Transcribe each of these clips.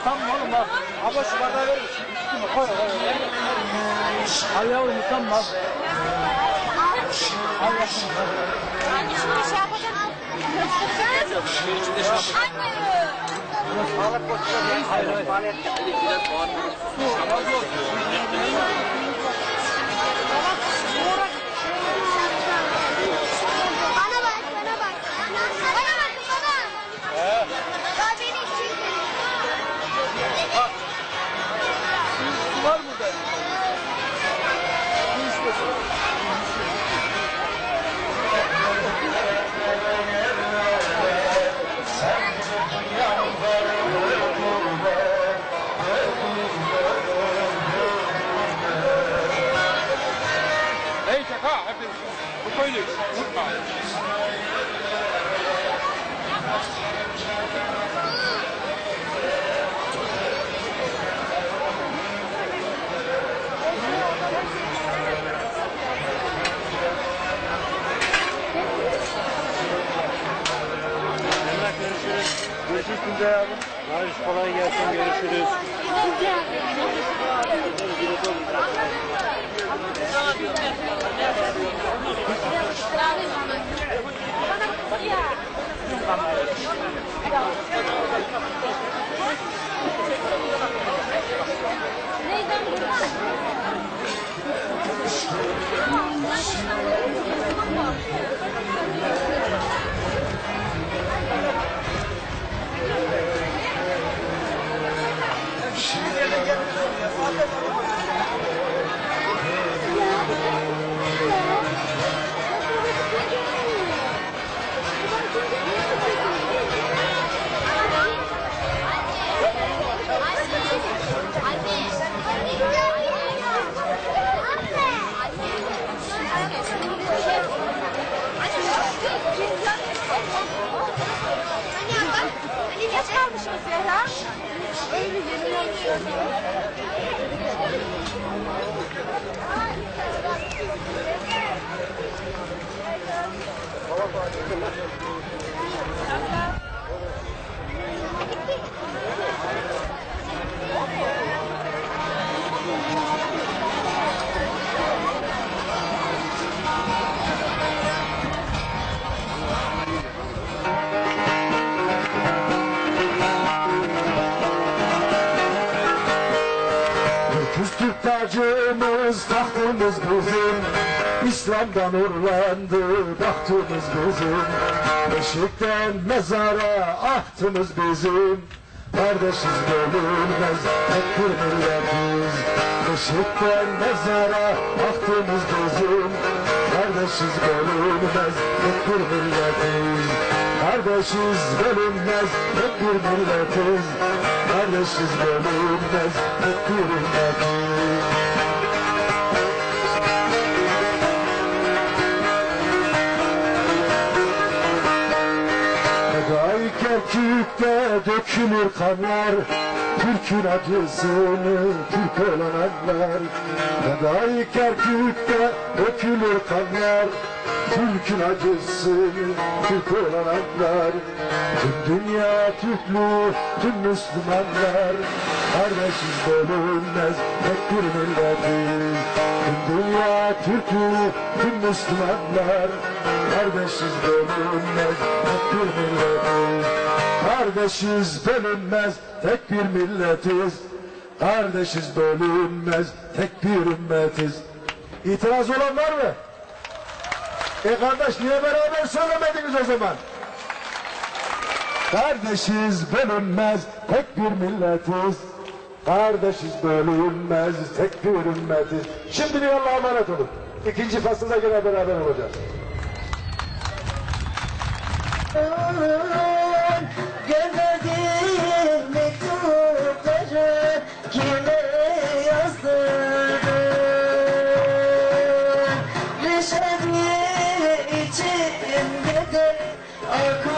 Utanma oğlum bak. Abla şu bardağı verir misin? Koy koy koy. Al yavrum utanma. Al. Al yapsın. Anne şimdi şey yapacak. Anne. Sağlık koşuyor. Hayır hayır. Bana Ne istiyorsun? Tuncay abi. Hadi kolay gelsin görüşürüz. Neyden 감사합니다. Küstük tacımız, tahtımız bizim. İslam'dan nurlandı bahtımız bizim. Beşikten mezara ahtımız bizim. Kardeşiz bölünmez tek milletiz Beşikten mezara ahtımız bizim. Kardeşiz bölünmez tek milletiz Kardeşiz bölünmez tek bir milletiz Kardeşiz bölünmez tek bir milletiz Fedai Kerkük'te dökülür kanlar Türk'ün acısını Türk olanlar Fedai Kerkük'te dökülür kanlar Türk'ün acısını Türk olanlar Tüm dünya Türklü tüm Müslümanlar. Kardeşiz bölünmez tek bir milletiz Tüm dünya Türklü tüm Müslümanlar. Kardeşiz bölünmez tek bir milletiz Kardeşiz bölünmez tek bir milletiz. Kardeşiz bölünmez tek bir ümmetiz. İtiraz olan var mı? E kardeş niye beraber söylemediniz o zaman? Kardeşiz bölünmez tek bir milletiz. Kardeşiz bölünmez tek bir ümmetiz. Şimdi bir Allah'a emanet olun. İkinci fasılda yine beraber olacağız. Gönderdim mektupları Okay.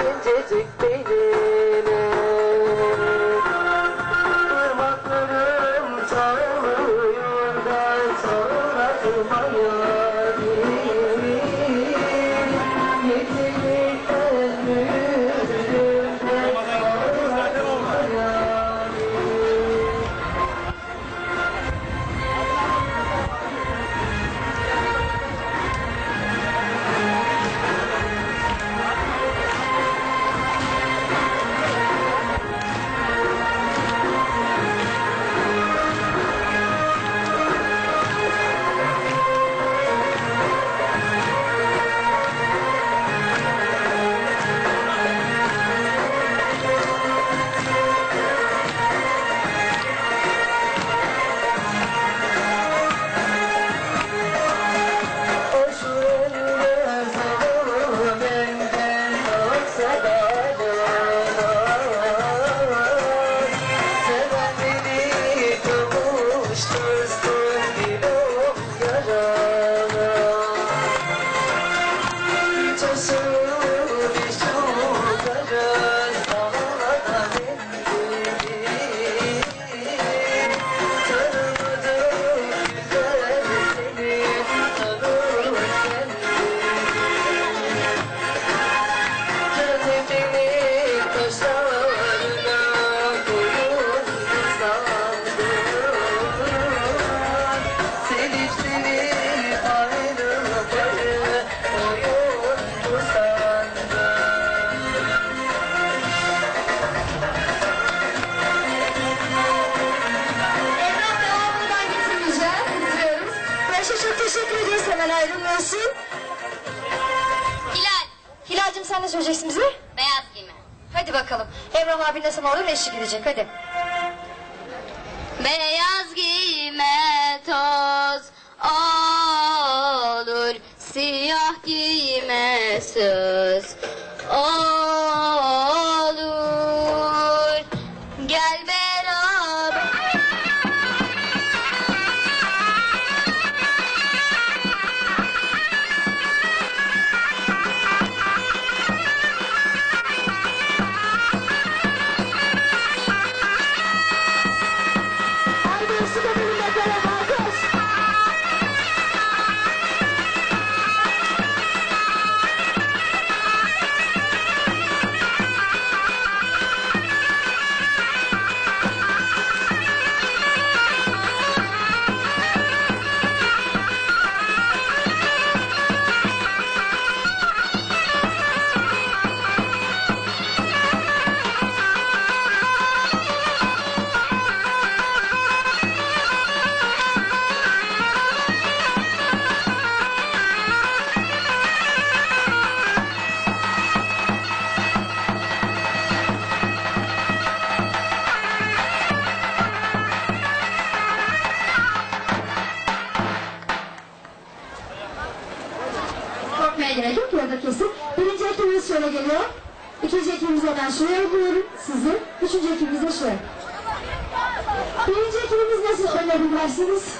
İncecik beline so soon. Ayrılmıyorsun. Hilal, Hilal'cim sen ne söyleyeceksin bize? beyaz giyme. Hadi bakalım. Emrah abin de sana olur eşlik edecek. Hadi. Beyaz giyme toz olur, siyah giyme söz olur. Korkmaya gerek yok orada kesin. Birinci ekibimiz şöyle geliyor. İkinci ekibimiz oradan şuraya alıyorum sizi. Üçüncü ekibimiz de şuraya. Birinci ekibimiz nasıl oynadın dersiniz?